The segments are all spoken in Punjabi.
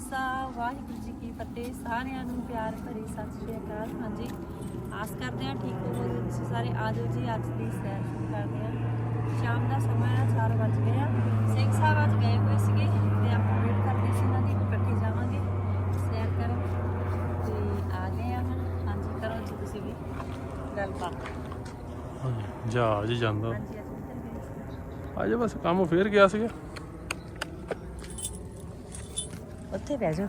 ਖਾਲਸਾ ਵਾਹਿਗੁਰੂ ਜੀ ਕੀ ਫਤਿਹ। ਸਾਰਿਆਂ ਨੂੰ ਪਿਆਰ ਭਰੀ ਸਤਿ ਸ਼੍ਰੀ ਅਕਾਲ। ਹਾਂਜੀ ਆਸ ਕਰਦੇ ਹਾਂ ਠੀਕ ਹੋਵੋਗੇ ਤੁਸੀਂ ਸਾਰੇ। ਆ ਜਾਓ ਜੀ ਅੱਜ ਦੀ ਸੈਰ ਸ਼ੁਰੂ ਕਰਦੇ ਹਾਂ। ਸ਼ਾਮ ਦਾ ਸਮਾਂ ਹੈ 4 ਵਜ ਗਏ ਆ। ਸਿੰਘ ਸਾਹਿਬ ਅੱਜ ਗਏ ਹੋਏ ਸੀਗੇ ਤੇ ਆਪਾਂ ਵੇਟ ਕਰਦੇ ਸੀ ਇਹਨਾਂ ਦੀ ਇਕੱਠੇ ਜਾਵਾਂਗੇ ਸੈਰ ਕਰਨ। ਤੇ ਆ ਗਏ ਆ ਹੁਣ। ਹਾਂਜੀ ਕਰੋ ਜੀ ਤੁਸੀਂ ਵੀ ਗੱਲਬਾਤ। ਜਹਾਜ਼ ਜਾਂਦਾ। ਹਾਂਜੀ ਅਜੇ ਬਸ ਕੰਮ ਫੇਰ ਗਿਆ ਸੀਗਾ। ਉੱਥੇ ਬਹਿ ਜਾਓ।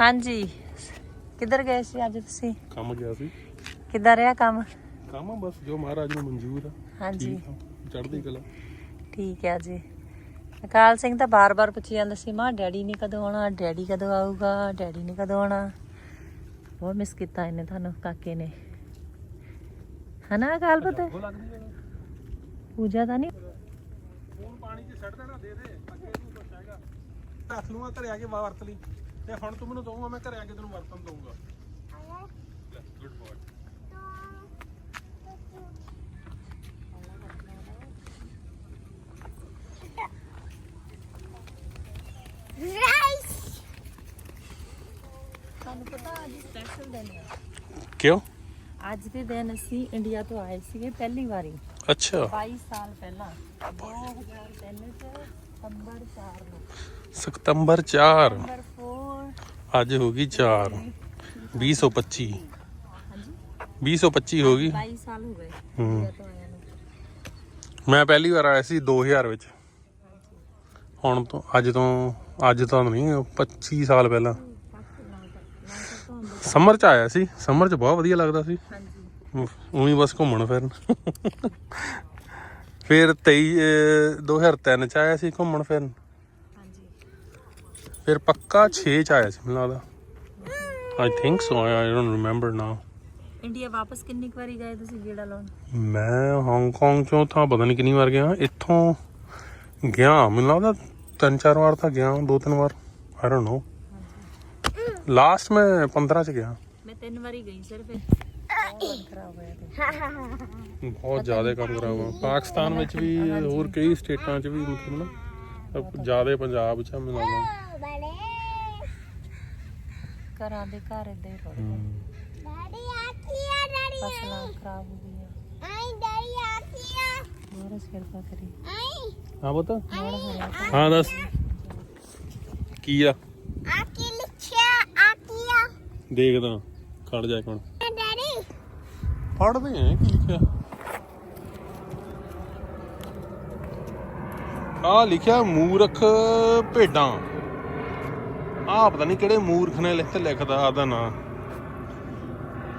ਹਾਂਜੀ। ਕਿੱਧਰ ਗਏ ਸੀ ਅੱਜ ਤੁਸੀਂ? ਕੰਮ ਗਿਆ ਸੀ। ਕਿੱਦਾਂ ਰਿਹਾ ਕੰਮ? ਕੰਮ ਬਸ ਜੋ ਮਹਾਰਾਜ ਨੂੰ ਮਨਜ਼ੂਰ ਆ। ਹਾਂਜੀ। ਠੀਕ ਆ। ਚੜ੍ਹਦੀ ਕਲਾ। ਠੀਕ ਹੈ ਜੀ। ਅਕਾਲ ਸਿੰਘ ਤਾਂ ਬਾਰ-ਬਾਰ ਪੁੱਛੀ ਜਾਂਦਾ ਸੀ ਮਾਂ ਡੈਡੀ ਨੇ ਕਦੋਂ ਆਉਣਾ? ਡੈਡੀ ਕਦੋਂ ਆਊਗਾ? ਡੈਡੀ ਨੇ ਕਦੋਂ ਆਉਣਾ? ਬਹੁਤ ਮਿਸ ਕੀਤਾ ਇਹਨੇ ਤੁਹਾਨੂੰ ਕਾਕੇ ਨੇ। ਹਨਾ ਅਕਾਲ ਪਤਾ? ਉਹ ਲੱਗਦੀ ਹੈ ਪੂਜਾ ਤਾਂ ਨਹੀਂ? ਫੋਨ ਪਾਣੀ 'ਚ ਛੱਡ ਦੇਣਾ ਦੇ ਦੇ। ਰੱਖ ਲੂੰਗਾ ਘਰੇ ਆ ਕੇ ਵਰਤ ਲਈ। ਤੇ ਹੁਣ ਤੂੰ ਮੈਨੂੰ ਦਊਂਗਾ ਮੈਂ ਘਰੇ ਆ ਕੇ ਤੈਨੂੰ ਵਰਤਨ ਦਊਂਗਾ। ਗੁੱਡ ਬॉय ਤੁਹਾਨੂੰ ਪਤਾ ਅੱਜ ਸਪੈਸ਼ਲ ਦਿਨ ਹੈ ਕਿਉਂ? ਅੱਜ ਦੇ ਦਿਨ ਅਸੀਂ ਇੰਡੀਆ ਤੋਂ ਆਏ ਸੀਗੇ ਪਹਿਲੀ ਵਾਰੀ। ਅੱਛਾ। 22 ਸਾਲ ਪਹਿਲਾਂ। 2003 ਚ ਸਤੰਬਰ 4 ਨੂੰ ਸਤੰਬਰ 4 ਨੰਬਰ 4 ਅੱਜ ਹੋ ਗਈ 4 2025 ਹਾਂਜੀ। 2025 ਹੋ ਗਈ। 22 ਸਾਲ ਹੋ ਗਏ। ਹੂੰ। ਇੰਡੀਆ ਤੋਂ ਆਇਆ ਨੂੰ। ਮੈਂ ਪਹਿਲੀ ਵਾਰ ਆਇਆ ਸੀ 2000 ਵਿੱਚ। ਹੁਣ ਤੋਂ ਅੱਜ ਤੋਂ ਅੱਜ ਤੋਂ ਨਹੀਂ 25 ਸਾਲ ਪਹਿਲਾਂ। ਸਮਰ ਚ ਆਇਆ ਸੀ। ਸਮਰ ਚ ਬਹੁਤ ਵਧੀਆ ਲੱਗਦਾ ਸੀ। ਹਾਂਜੀ। ਉਹੀ ਬਸ ਘੁੰਮਣ ਫਿਰਨ। ਫਿਰ 23 ਅਹ, 2003 ਚ ਆਇਆ ਸੀ ਘੁੰਮਣ ਫਿਰਨ? ਹਾਂਜੀ। ਫਿਰ ਪੱਕਾ 6 ਚ ਆਇਆ ਸੀ ਮੈਨੂੰ ਲੱਗਦਾ। I think so I don't remember now India ਵਾਪਸ ਕਿੰਨੀ ਕੁ ਵਾਰੀ ਗਏ ਤੁਸੀਂ ਗੇੜਾ ਲਾਉਣ? ਮੈਂ ਹਾਂਗਕਾਂਗ ਚੋਂ ਤਾਂ ਪਤਾ ਨਹੀਂ ਕਿੰਨੀ ਵਾਰ ਗਿਆ। ਇੱਥੋਂ ਗਿਆ ਮੈਨੂੰ ਲੱਗਦਾ ਤਿੰਨ ਚਾਰ ਵਾਰ ਤਾਂ ਗਿਆ ਦੋ ਤਿੰਨ ਵਾਰ। ਆਈ ਡੋਨਟ ਨੋ ਲਾਸਟ ਮੈਂ 15 ਚ ਗਿਆ। ਮੈਂ ਤਿੰਨ ਵਾਰੀ ਗਈ ਸਿਰਫ ਖਰਾਬ ਬਹੁਤ ਜ਼ਿਆਦਾ ਕੰਮ ਕਰਾਵਾ ਪਾਕਿਸਤਾਨ ਵਿੱਚ ਵੀ ਹੋਰ ਕਈ ਸਟੇਟਾਂ 'ਚ ਵੀ ਮਤਲਬ ਨਾ ਜ਼ਿਆਦਾ ਪੰਜਾਬ 'ਚ ਆ ਮੈਨੂੰ ਲੱਗਦਾ। ਘਰਾਂ ਦੇ ਘਰ ਏਦਾਂ ਹੀ ਰੁੜ ਗਏ ਹਮ। ਫਸਲਾਂ ਖਰਾਬ ਹੋ ਗਈਆਂ। ਹੋਰ ਕਿਰਪਾ ਕਰੀ ਹਾਂ ਬਤਾ ਮੋੜ ਹਰਿਆ ਹਾਂ ਦੱਸ। ਕੀ ਆ? ਦੇਖਦਾ ਖੜ ਜਾ ਇੱਕ ਮਿੰਟ। ਪੜਦੇ ਆ ਕੀ ਲਿਖਿਆ? ਆ ਲਿਖਿਆ ਮੂਰਖ ਭੇਡਾਂ। ਆ ਪਤਾ ਨਹੀਂ ਕਿਹੜੇ ਮੂਰਖ ਨੇ ਲਿਖ ਲਿਖਦਾ ਆਦਾ ਨਾਂ।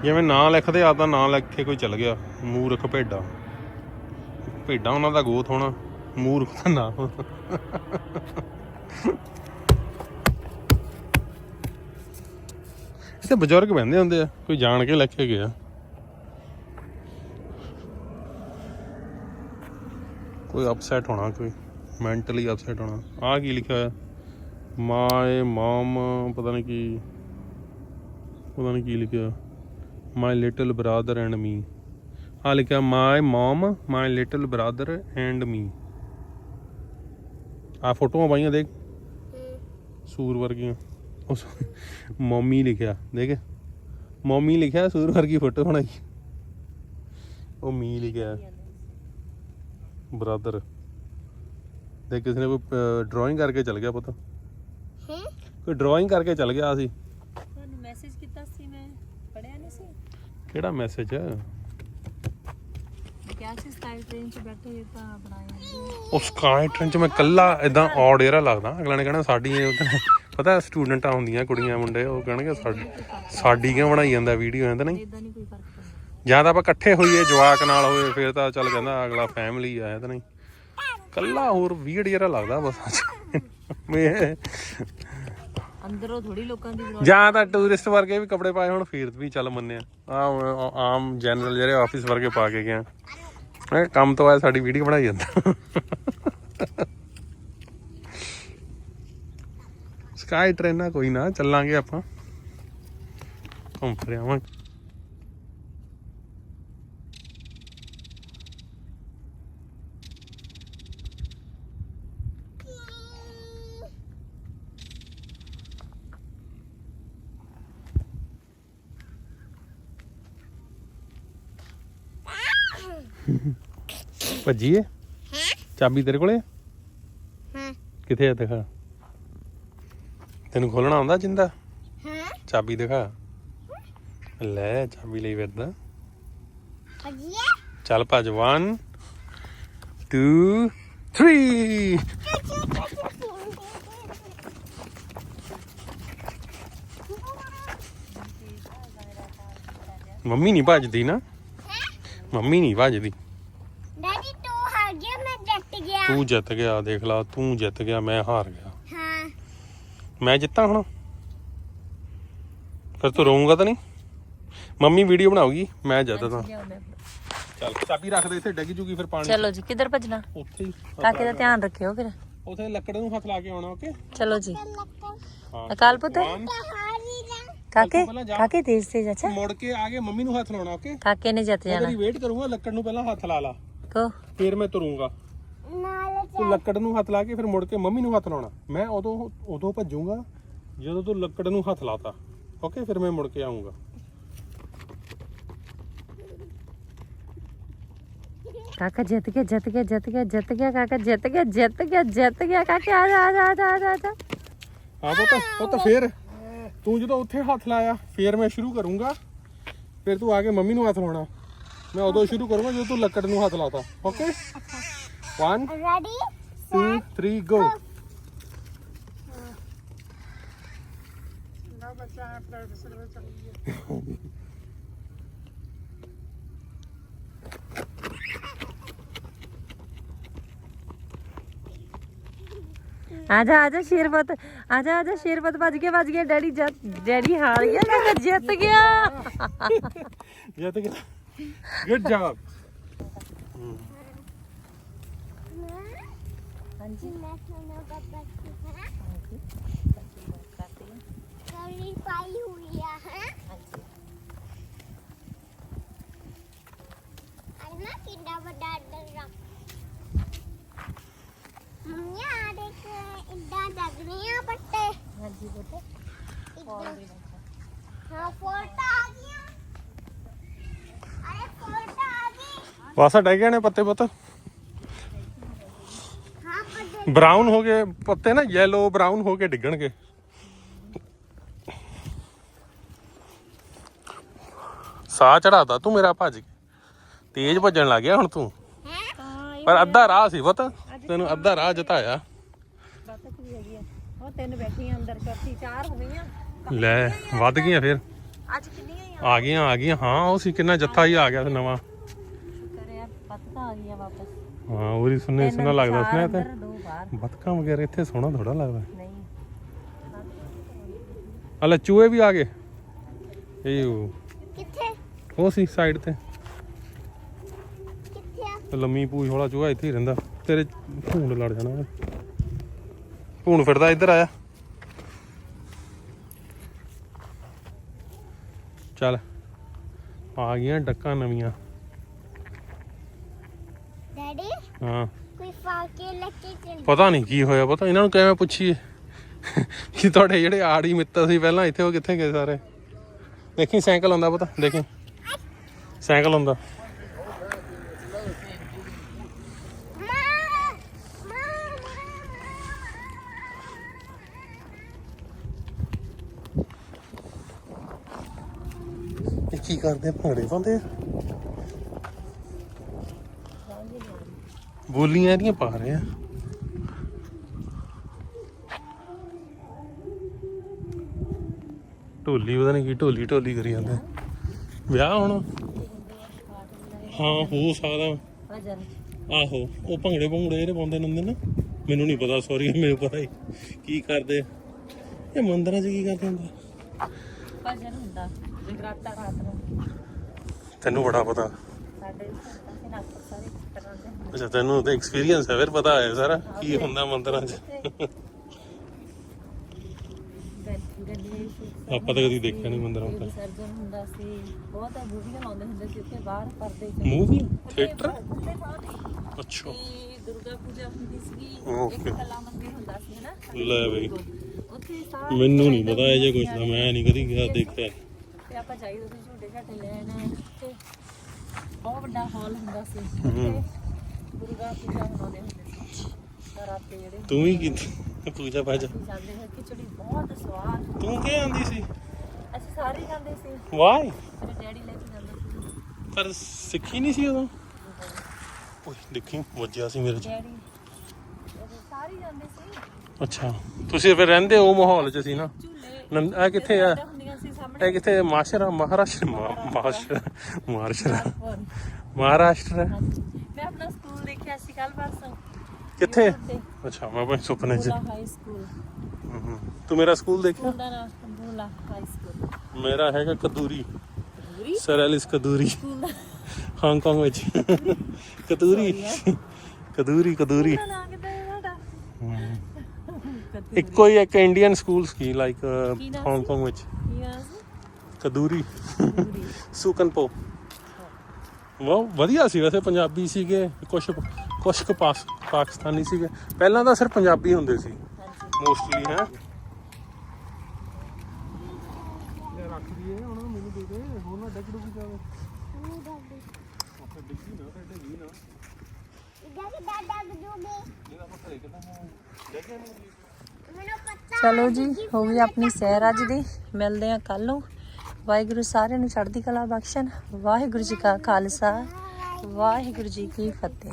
ਜਿਵੇਂ ਨਾਂ ਲਿਖਦੇ, ਆਦਾ ਨਾਂ ਲਿਖ ਕੇ ਕੋਈ ਚਲ ਗਿਆ, ਮੂਰਖ ਭੇਡਾਂ। ਭੇਡਾਂ ਉਹਨਾਂ ਦਾ ਗੋਤ ਹੋਣਾ, ਮੂਰਖ ਦਾ ਨਾਂ ਇਸੇ ਬਜ਼ੁਰਗ ਬਹਿੰਦੇ ਹੁੰਦੇ ਆ, ਕੋਈ ਜਾਣ ਕੇ ਲਿਖ ਕੇ ਗਿਆ। ਕੋਈ ਅਪਸੈਟ ਹੋਣਾ, ਕੋਈ ਮੈਂਟਲੀ ਅਪਸੈਟ ਹੋਣਾ। ਆ ਕੀ ਲਿਖਿਆ ਹੋਇਆ? ਮਾਈ ਮਮ, ਪਤਾ ਨਹੀਂ ਕੀ, ਪਤਾ ਨਹੀਂ ਕੀ ਲਿਖਿਆ। My little brother and me ਆ ਲਿਖਿਆ my mum my little brother and me ਆ ਫੋਟੋਆਂ ਪਾਈਆਂ, ਦੇਖ। ਸੂਰ ਵਰਗੀਆਂ। ਉਸ ਮਮੀ ਲਿਖਿਆ, ਦੇਖ। ਮਮੀ ਲਿਖਿਆ, ਸੂਰ ਵਰਗੀ ਫੋਟੋ ਬਣਾਈ। ਉਹ ਮੀ ਲਿਖਿਆ। ਬ੍ਰਦਰ। ਤੇ ਕਿਸੇ ਨੇ ਕੋਈ ਡਰਾਇੰਗ ਕਰਕੇ ਚਲ ਗਿਆ ਪਤਾ। ਕੋਈ ਡਰਾਇੰਗ ਕਰਕੇ ਚਲ ਗਿਆ ਸੀ। ਤੁਹਾਨੂੰ ਮੈਸੇਜ ਕੀਤਾ ਸੀ ਮੈਂ? ਪੜਿਆ ਨਹੀਂ ਸੀ? ਕਿਹੜਾ ਮੈਸੇਜ ਕਿਹਾ ਸੀ ਸਟਾਈਲ ਟ੍ਰੇਨ 'ਚ ਬੈਠੇ ਤਾਂ ਬਣਾਇਆ ਉਹ ਸਕਾਈ ਟ੍ਰੇਨ ਚ ਮੈਂ ਕੱਲਾ ਇਦਾਂ ਔਡ ਏਰਾ ਲੱਗਦਾ। ਅਗਲਾ ਨੇ ਕਹਿਣਾ ਸਾਡੀ ਪਤਾ ਸਟੂਡੈਂਟਾਂ ਹੁੰਦੀਆਂ ਕੁੜੀਆਂ ਮੁੰਡੇ ਉਹ ਕਹਿਣਗੇ ਸਾਡੀ ਸਾਡੀ ਕਿਉਂ ਬਣਾਈ ਜਾਂਦਾ ਵੀਡੀਓ ਹੈ ਤਾਂ ਨਹੀਂ? ਇਦਾਂ ਨਹੀਂ ਕੋਈ ਫ਼ਰਕ ਪੈਂਦਾ। ਜਾਂ ਤਾਂ ਆਪਾਂ ਇਕੱਠੇ ਹੋਈਏ ਜਵਾਕ ਨਾਲ ਹੋਏ ਫਿਰ ਤਾਂ ਚੱਲ ਕਹਿੰਦਾ ਅਗਲਾ ਫੈਮਿਲੀ ਆ ਹੈ ਤਾਂ ਨਹੀਂ। ਕੱਲਾ ਹੋਰ ਵੀਡ ਏਰਾ ਲੱਗਦਾ ਬਸ ਮੈਂ ਅੰਦਰੋਂ ਥੋੜੀ ਲੋਕਾਂ ਦੀ ਜਾਂ ਤਾਂ ਟੂਰਿਸਟ ਵਰਗੇ ਵੀ ਕੱਪੜੇ ਪਾਏ ਹੁਣ ਫੇਰ ਵੀ ਚੱਲ ਮੰਨਿਆ। ਆ ਆਮ ਜਨਰਲ ਜਿਹੜੇ ਆਫਿਸ ਵਰਗੇ ਪਾ ਕੇ ਗਿਆ ਇਹ ਕੰਮ ਤੋਂ ਆਇਆ ਸਾਡੀ ਵੀਡੀਓ ਬਣਾਈ ਜਾਂਦਾ। ਸਕਾਈ ਟ੍ਰੇਨਾਂ ਕੋਈ ਨਾ ਚੱਲਾਂਗੇ ਆਪਾਂ। ਘੁੰਮ ਫਿਰ ਭੱਜੀਏ? ਚਾਬੀ ਤੇਰੇ ਕੋਲੇ? ਹਾਂ। ਕਿੱਥੇ ਆ ਦਿਖਾ? ਤੈਨੂੰ ਖੋਲਣਾ ਆਉਂਦਾ ਜਿੰਦਾ? ਹਾਂ। ਚਾਬੀ ਦਿਖਾ। ਲੈ ਚਾਬੀ ਲਈ ਫਿਰਦਾ ਚੱਲ ਭੱਜ 1 2 3 ਮੰਮੀ ਨਹੀਂ ਭੱਜਦੀ ਨਾ? ਮੰਮੀ ਨਹੀਂ ਭੱਜਦੀ ਡੈਡੀ ਤੂੰ ਹਾਰ ਗਿਆ ਮੈਂ ਜਿੱਤ ਗਿਆ। ਤੂੰ ਜਿੱਤ ਗਿਆ ਦੇਖ ਲਾ ਤੂੰ ਜਿੱਤ ਗਿਆ ਮੈਂ ਹਾਰ ਗਿਆ। ਹਾਂ। ਮੈਂ ਜਿੱਤਾਂ ਹੁਣ? ਫਿਰ ਤੂੰ ਰੋਊਂਗਾ ਤਾਂ ਨਹੀਂ? ਮੰਮੀ ਵੀਡੀਓ ਬਣਾਉਗੀ ਮੈਂ ਜਿੱਤਦਾ। ਚੱਲ ਚਾਬੀ ਰੱਖ ਦੇ ਇੱਥੇ ਡਿੱਗ ਜੂਗੀ ਫਿਰ ਪਾਣੀ। ਚਲੋ ਜੀ ਕਿੱਧਰ ਭੱਜਣਾ? ਉੱਥੇ ਹੀ ਕਾਕੇ ਦਾ ਧਿਆਨ ਰੱਖਿਓ ਫਿਰ। ਉੱਥੇ ਲੱਕੜ ਨੂੰ ਹੱਥ ਲਾ ਕੇ ਆਉਣਾ ਓਕੇ? ਚਲੋ ਜੀ। ਲੱਕੜ। ਹਾਂ। ਅਕਾਲ ਪੁੱਤ। ਕਾਕੇ ਪਹਿਲਾਂ ਜਾ। ਕਾਕੇ ਤੇਜ਼ ਤੇਜ਼ ਅੱਛਾ। ਮੁੜ ਕੇ ਆ ਕੇ ਮੰਮੀ ਨੂੰ ਹੱਥ ਲਾਉਣਾ ਓਕੇ? ਕਾਕੇ ਨੇ ਜਿੱਤ ਮੈਂ ਜਾਣਾ। ਤੇਰੀ ਵੇਟ ਕਰੂੰਗਾ ਲੱਕੜ ਨੂੰ ਪਹਿਲਾਂ ਹੱਥ ਲਾ ਲਾ। तो ਕੋ। ਫਿਰ ਮੈਂ ਤੁਰੂੰਗਾ। ਨਾਲ ਤੂੰ ਲੱਕੜ ਨੂੰ ਹੱਥ ਲਾ ਕੇ ਫਿਰ ਮੁੜ ਕੇ ਮੰਮੀ ਨੂੰ ਹੱਥ ਲਾਉਣਾ। ਮੈਂ ਉਦੋਂ ਉਦੋਂ ਭੱਜੂਗਾ ਜਦੋਂ ਤੂੰ ਲੱਕੜ ਨੂੰ ਹੱਥ ਲਾਤਾ। ਓਕੇ ਫਿਰ ਮੈਂ ਮੁੜ ਕੇ ਆਉਂਗਾ ਕਾਕਾ ਜਿੱਤ ਗਿਆ ਜਿੱਤ ਗਿਆ ਜਿੱਤ ਗਿਆ ਜਿੱਤ ਗਿਆ ਕਾਕਾ ਜਿੱਤ ਗਿਆ ਜਿੱਤ ਗਿਆ ਜਿੱਤ ਗਿਆ ਕਾਕੇ। ਆ ਜਾ ਆ ਜਾ ਆ ਜਾ ਆ ਜਾ, ਆ ਜਾ। ਹਾਂ ਪੁੱਤ ਪੁੱਤ ਫੇਰ। ਤੂੰ ਜਦੋਂ ਉੱਥੇ ਹੱਥ ਲਾਇਆ ਫੇਰ ਮੈਂ ਸ਼ੁਰੂ ਕਰੂੰਗਾ। ਫਿਰ ਤੂੰ ਆ ਕੇ ਮੰਮੀ ਨੂੰ ਹੱਥ ਲਾਉਣਾ। ਮੈਂ ਉਦੋਂ ਸ਼ੁਰੂ ਕਰੂੰਗਾ ਜਦੋਂ ਤੂੰ ਲੱਕੜ ਨੂੰ ਹੱਥ ਲਾਤਾ। ਓਕੇ 1 ਰੈਡੀ 2 3 ਗੋ ਆ ਜਾ ਆ। ਜਾ ਸ਼ੇਰਪਤ ਆ ਜਾ ਆ ਜਾ ਸ਼ੇਰਪਤ ਭੱਜ ਗਿਆ ਭੱਜ ਗਿਆ ਡੈਡੀ ਜਿੱਤ ਡੈਡੀ ਹਾਰ ਗਿਆ ਕਾਕਾ ਜਿੱਤ ਗਿਆ। ਜਿੱਤ ਗਿਆ। ਗੁੱਡ ਜੌਬ ਹਾਂਜੀ। ਮੈਂ ਤੁਹਾਨੂੰ ਬੱਬਾ ਹਾਂ ਕਰੀ ਪਾਈ ਹੋਈ ਆ ਹੈ ਅਰਨਾ ਕਿੰਨਾ ਵੱਡਾ ਡਰ ਮੰਮੀ ਆ ਦੇਖ ਇੱਦਾਂ ਲੱਗਦੀਆਂ ਪੱਟੇ ਹਾਂਜੀ ਬੇਟੇ ਇੱਦਾਂ ਹਾਂ ਫੋਟੋ ਆ ਗਿਆ ਅਰੇ ਫੋਟੋ ਆ ਗਈ। ਵਾਸਾ ਡੈ ਗਏ ਨੇ ਪੱਤੇ ਪੁੱਤ? ਹਾਂ ਬਰਾਊਨ ਹੋ ਗਏ ਪੱਤੇ ਨਾ ਯੈਲੋ ਬਰਾਊਨ ਹੋ ਕੇ ਡਿੱਗਣਗੇ। ਸਾਹ ਚੜਾਤਾ ਤੂੰ ਮੇਰਾ ਭੱਜ ਕੇ। ਤੇਜ਼ ਭੱਜਣ ਲੱਗ ਗਿਆ ਹੁਣ ਤੂੰ। ਹੈ? ਪਰ ਅੱਧਾ ਰਾਹ ਸੀ ਪੁੱਤ ਤੈਨੂੰ ਅੱਧਾ ਰਾਹ ਜਿਤਾਇਆ। ਬਾਤਕ ਵੀ ਹੈਗੀ ਆ। ਉਹ ਤਿੰਨ ਬੈਠੀਆਂ ਅੰਦਰ ਚੌਥੀ ਚਾਰ ਹੋ ਗਈਆਂ ਲੈ ਵੱਧ ਗਈਆਂ ਫਿਰ। ਅੱਜ ਕਿੰਨੀਆਂ ਹੀ ਆ ਗਈਆਂ ਆ ਗਈਆਂ। ਹਾਂ ਉਹ ਸੀ ਕਿੰਨਾ ਜੱਥਾ ਹੀ ਆ ਗਿਆ ਸੀ ਨਵਾਂ। ਕਰਿਆ ਬਤਕਾਂ ਆ ਗਈਆਂ ਵਾਪਸ। ਹਾਂ ਉਹਦੀ ਸੁਣਨੇ ਸੁਣਾ ਲੱਗਦਾ ਸੀ ਨਾ ਅੰਦਰ ਤੇ ਦੋ ਬਾਹਰ। ਬਤਕਾਂ ਵਗੈਰਾ ਇੱਥੇ ਸੋਹਣਾ ਥੋੜਾ ਲੱਗਦਾ। ਨਹੀਂ। ਚੂਹੇ ਵੀ ਆ ਗਏ। ਇਹ ਉਹ- ਕਿੱਥੇ? ਉਹ ਸੀ ਸਾਈਡ ਤੇ। ਕਿੱਥੇ ਆ? ਤੇ ਲੰਮੀ ਪੂਛ ਵਾਲਾ ਚੂਹਾ ਇੱਥੇ ਹੀ ਰਹਿੰਦਾ। ਤੇਰੇ ਭੂੰਡ ਲੜ ਜਾਣਾ। ਭੂੰਡ ਫਿਰਦਾ ਇੱਧਰ ਆਇਆ। ਚੱਲ ਆ ਗਈਆਂ ਡੱਕਾਂ ਨਵੀਆਂ। ਡੈਡੀ? ਹਾਂ। ਕੋਈ ਫਾ ਕੇ ਲੈ ਕੇ ਚੱਲ ਪਤਾ ਨਹੀਂ ਕੀ ਹੋਇਆ ਪਤਾ ਇਹਨਾਂ ਨੂੰ ਕਿਵੇਂ ਪੁੱਛੀਏ। ਕਿ ਤੁਹਾਡੇ ਜਿਹੜੇ ਆੜੀ ਮਿੱਤਰ ਸੀ ਪਹਿਲਾਂ ਇੱਥੇ ਉਹ ਕਿੱਥੇ ਗਏ ਸਾਰੇ? ਦੇਖੀ ਸਾਈਕਲ ਆਉਂਦਾ ਪਤਾ ਦੇਖੀ। ਸਾਈਕਲ ਆਉਂਦਾ ਮਾਂ ਮਾਂ ਇਹ ਕੀ ਕਰਦੇ ਭੰਗੜੇ ਪਾਉਂਦੇ ਆ? ਬੋਲੀਆਂ ਇਹਦੀਆਂ ਪਾ ਰਹੇ ਆ। ਢੋਲੀ, ਪਤਾ ਨਹੀਂ ਕੀ ਢੋਲੀ ਢੋਲੀ ਕਰੀ ਜਾਂਦੇ ਵਿਆਹ ਹੁਣ? ਹਾਂ, ਹੋ ਸਕਦਾ। ਆਹੋ, ਉਹ ਭੰਗੜੇ ਭੰਗੜੇ ਜਿਹੜੇ ਪਾਉਂਦੇ ਨੇ ਨਾ ਮੈਨੂੰ ਨਹੀਂ ਪਤਾ ਸੌਰੀ ਮੈਨੂੰ ਪਤਾ ਹੀ ਕੀ ਕਰਦੇ ਆ। ਇਹ ਮੰਦਰਾਂ 'ਚ ਕੀ ਕਰਦੇ ਹੁੰਦੇ ਭਜਨ ਹੁੰਦਾ। ਜਗਰਾਤਾ ਰਾਤ ਤੈਨੂੰ ਬੜਾ ਪਤਾ। ਸਾਡੇ ਅਸੀਂ ਨਾਗਪੁਰ ਸਾਰੇ ਤਰ੍ਹਾਂ ਦੇ ਅੱਛਾ, ਤੈਨੂੰ ਤਾਂ ਐਕਸਪੀਰੀਅੰਸ ਹੈ, ਫਿਰ ਪਤਾ ਹੈ ਸਾਰਾ ਕੀ ਹੁੰਦਾ ਮੰਦਰਾਂ 'ਚ। ਗੱਡ- ਸੀ ਆਪਾਂ ਤਾਂ ਕਦੀ ਦੇਖਿਆ ਨਹੀਂ ਮੰਦਰਾਂ ਤੇ ਤੇ ਹੁੰਦਾ ਸੀ ਬਹੁਤ ਮੂਵੀਆਂ ਲਾਉਂਦੇ ਹੁੰਦੇ ਸੀ ਉੱਥੇ ਬਾਹਰ ਪਰਦੇ ਚ ਮੂਵੀ ਥੀਏਟਰ ਅੱਛਾ। ਤੇ ਦੁਰਗਾ ਪੂਜਾ ਹੁੰਦੀ ਸੀਗੀ ਇੱਕ ਕਲਾ ਮੰਦਿਰ ਹੁੰਦਾ ਸੀ ਹਨਾ ਲੈ ਬਈ। ਉੱਥੇ ਸਾਰਾ ਮੈਨੂੰ ਨਹੀਂ ਪਤਾ ਇਹ ਜੇ ਕੁਝ ਦਾ ਮੈਂ ਨਹੀਂ ਕਦੀ ਗਿਆ ਦੇਖਿਆ। ਆਪਾਂ ਜਾਈਦਾ ਸੀ ਝੂਟੇ ਝਾਟੇ ਲੈਣ ਤੇ ਬਹੁਤ ਵੱਡਾ ਹਾਲ ਹੁੰਦਾ ਸੀ। ਉੱਥੇ ਦੁਰਗਾ ਪੂਜਾ ਮਨਾਉਂਦੇ ਹੁੰਦੇ ਸੀ। ਨਰਾਤੇ ਜਿਹੜੇ ਤੂੰ ਵੀ ਕੀਤੀ ਪੂਜਾ ਪਾਜਾ ਅਸੀਂ ਜਾਂਦੇ ਹਾਂ ਖਿਚੜੀ ਬਹੁਤ ਸਵਾਦ ਤੂੰ ਕੀ ਆਂਦੀ ਸੀ? ਅਸੀਂ ਸਾਰੇ ਹੀ ਜਾਂਦੇ ਸੀ। ਵਾਈ ਮੇਰੇ ਡੈਡੀ ਲੈ ਕੇ ਜਾਂਦੇ ਸੀ। ਪਰ ਸਿੱਖੀ ਨਹੀਂ ਸੀ ਉਦੋਂ? ਓਏ ਦੇਖੀ ਵੱਜਿਆ ਸੀ ਮੇਰੇ ਚ। ਡੈਡੀ ਅਸੀਂ ਸਾਰੇ ਹੀ ਜਾਂਦੇ ਸੀ। ਅੱਛਾ। ਤੁਸੀਂ ਫਿਰ ਰਹਿੰਦੇ ਉਹ ਮਾਹੌਲ ਚ ਸੀ ਨਾ? ਝੂਲੇ ਨੰਦ- ਇਹ ਕਿੱਥੇ ਆ? ਸਾਹਮਣੇ ਇਹ ਕਿੱਥੇ? ਮਾਸ਼ਰਾ ਮਹਾਰਾਸ਼ਟਰ ਮਹਾ- ਮਹਾਰਾਸ਼ਟਰ ਮਹਾਰਾਸ਼ਟਰ। ਮੈਂ ਆਪਣਾ ਸਕੂਲ ਦੇਖਿਆ ਸੀ ਕੱਲ ਪਰਸੋਂ। ਕਿੱਥੇ। ਅੱਛਾ ਮੈਂ ਆਪਣੇ ਸੁਪਨੇ ਚ। High school. ਤੂੰ ਮੇਰਾ ਸਕੂਲ ਦੇਖਿਆ? ਹਾਈ ਸਕੂਲ ਮੇਰਾ ਹੈਗਾ Kadoorie. Sir Ellis Kadoorie. Hong Kong ਵਿੱਚ। ਕਦੂਰੀ। Kadoorie Kadoorie. ਇੱਕੋ ਹੀ ਇੱਕ ਇੰਡੀਅਨ ਸਕੂਲ ਸੀ ਲਾਈਕ? ਹਾਂਗਕਾਂਗ ਵਿੱਚ। ਕਦੂਰੀ ਕਦੂਰੀ ਸੁਕਨਪੋ ਉਹ ਵਧੀਆ ਸੀ ਵੈਸੇ ਪੰਜਾਬੀ ਸੀਗੇ ਕੁਝ ਕੁਝ ਕੁ ਪਾਸ ਪਾਕਿਸਤਾਨੀ ਸੀਗੇ। ਪਹਿਲਾਂ ਤਾਂ ਸਿਰਫ ਪੰਜਾਬੀ ਹੁੰਦੇ ਸੀ। ਮੋਸਟਲੀ ਹੈ। ਡੱਗ ਚਲੋ ਜੀ ਹੋ ਗਈ ਆਪਣੀ ਸੈਰ ਅੱਜ ਦੀ। ਮਿਲਦੇ ਆ ਕੱਲ ਨੂੰ। ਵਾਹਿਗੁਰੂ ਸਾਰਿਆਂ ਨੂੰ ਚੜ੍ਹਦੀ ਕਲਾ ਬਖਸ਼ਣ। ਵਾਹਿਗੁਰੂ ਜੀ ਕਾ ਖਾਲਸਾ। ਵਾਹਿਗੁਰੂ ਜੀ ਕੀ ਫਤਿਹ।